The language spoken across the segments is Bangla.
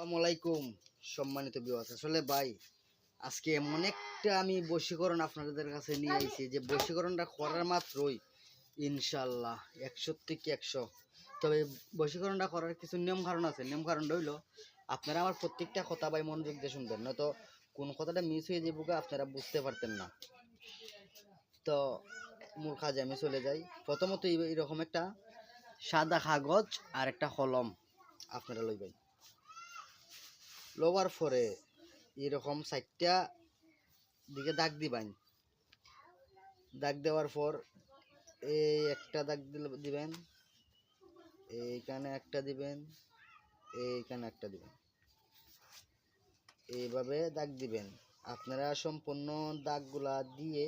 আসসালামু আলাইকুম, সম্মানিত বিবাস আসলে ভাই, আজকে এমন একটা আমি বশীকরণ আপনাদের কাছে নিয়ে আইছি যে বশীকরণটা করার মাত্রই ইনশাল্লাহ একশো থেকে একশো। তবে বশীকরণটা করার কিছু নিয়ম কারণ আছে। নিয়ম কারণটা হইল, আপনারা আমার প্রত্যেকটা কথা ভাই মনোযোগ দিয়ে শুনবেন, নয়তো কোন কথাটা মিস হয়ে যাব আপনারা বুঝতে পারতেন না। তো মূল কাজে আমি চলে যাই। প্রথমত এই- এইরকম একটা সাদা কাগজ আর একটা কলম আপনারা লইবেন। লওয়ার পরে এরকম চারটা দিকে দাগ দিবেন। দাগ দেওয়ার পর এই একটা দাগ দিবেন। এইখানে একটা দিবেন এইখানে একটা দিবেন। এইভাবে দাগ দিবেন। আপনারা সম্পূর্ণ দাগগুলা দিয়ে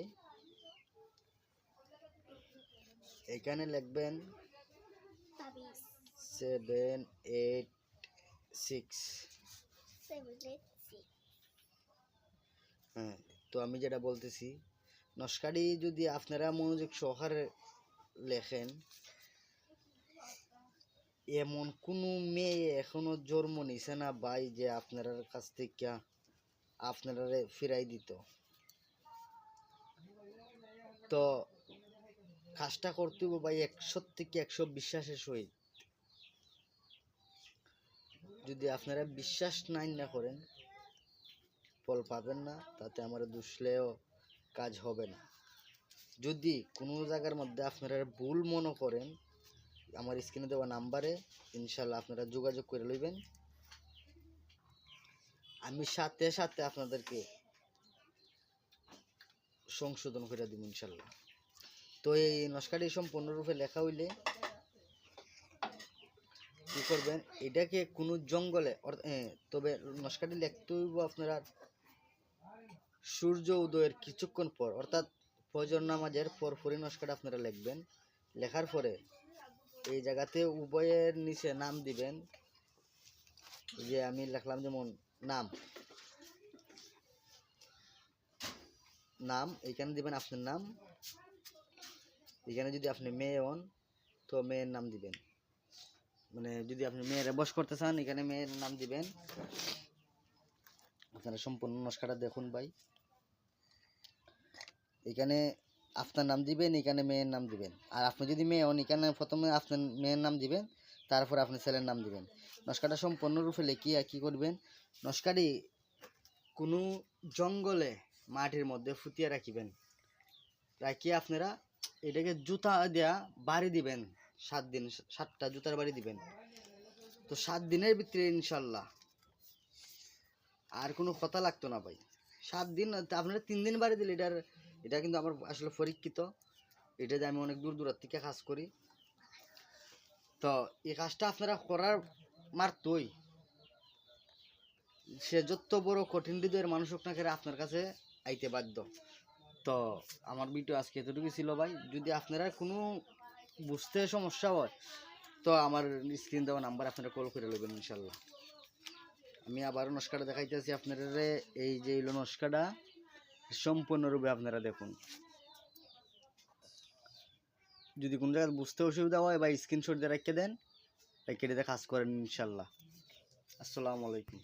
এখানে লিখবেন সেভেন এইট সিক্স হ্যাঁ তো আমি যেটা বলতেছি, নস্কারি যদি আপনারা মনোযোগ সহকারে লেখেন, এমন কোনো মেয়ে এখনও জন্ম নিছে না ভাই যে আপনার কাছ থেকে আপনারা ফিরাই দিত। তো কাজটা করতে হবে ভাই একশো থেকে একশো বিশ্বাসের সহিত। যদি আপনারা বিশ্বাস নাই না করেন, ফল পাবেন না, তাতে আমার দুষলেও কাজ হবে না। যদি কোনো জায়গার মধ্যে আপনারা ভুল মনে করেন, আমার স্ক্রিনে দেওয়া নাম্বারে ইনশাল্লাহ আপনারা যোগাযোগ করে লইবেন। আমি সাথে সাথে আপনাদেরকে সংশোধন করে দিব ইনশাল্লাহ তো এই নস্কাটি সম্পূর্ণরূপে লেখা হইলে কি করবেন? এটাকে কোনো জঙ্গলে তবে নস্কাটি লিখতে হইব আপনারা সূর্য উদয়ের কিছুক্ষণ পর, অর্থাৎ ফজর নামাজের পর পরপরই নস্কাটা আপনারা লিখবেন। লেখার পরে এই জায়গাতে উভয়ের নিচে নাম দিবেন। যে আমি লিখলাম যেমন নাম। নাম এখানে দিবেন আপনার নাম। এখানে যদি আপনি মেয়ে হন, তো মেয়ের নাম দিবেন। মানে যদি আপনি মেয়ের বস করতে চান, এখানে মেয়ের নাম দিবেন। আপনারা সম্পূর্ণ নস্কাটা দেখুন ভাই। এখানে আপনার নাম দিবেন, এখানে মেয়ের নাম দিবেন। আর আপনি যদি মেয়ে হন, এখানে প্রথমে আপনার মেয়ের নাম দিবেন, তারপর আপনি ছেলের নাম দিবেন। নস্কাটা সম্পূর্ণরূপে লেখিয়া কী করবেন? নস্কাটি কোনো জঙ্গলে মাটির মধ্যে ফুটিয়ে রাখিবেন। রাখিয়ে আপনারা এটাকে জুতা দেয়া বাড়ি দিবেন। সাত দিন, সাতটা জুতার বাড়ি দিবেন। তো সাত দিনের ভিতরে ইনশাল্লাহ। আর কোনো কথা লাগতো না ভাই। সাত দিন আপনারা তিন দিন বাড়ি দিলে এটার, এটা কিন্তু আমার আসলে পরীক্ষিত। এটা যে আমি অনেক দূর দূরের থেকে কাজ করি। তো এই কাজটা আপনারা করার মারতই সে যত বড় কঠিন হৃদয়ের মানুষ হোক না আপনার কাছে আইতে বাধ্য। তো আমার ভিডিও আজকে এতটুকু ছিল ভাই। যদি আপনারা কোনো বুঝতে সমস্যা হয়। তো আমার স্ক্রিন দেওয়া নাম্বার আপনারা কল করে নেবেন ইনশাল্লাহ। আমি আবারও নস্কাটা দেখাইতেছি আপনারা এই যে হলো নস্কাটা, সম্পূর্ণরূপে আপনারা দেখুন। যদি কোনো জায়গায় বুঝতে অসুবিধা হয় বা স্ক্রিনশট দিয়ে রেখে দেন, রেখে দিয়ে কাজ করেন ইনশাল্লাহ। আসসালামু আলাইকুম।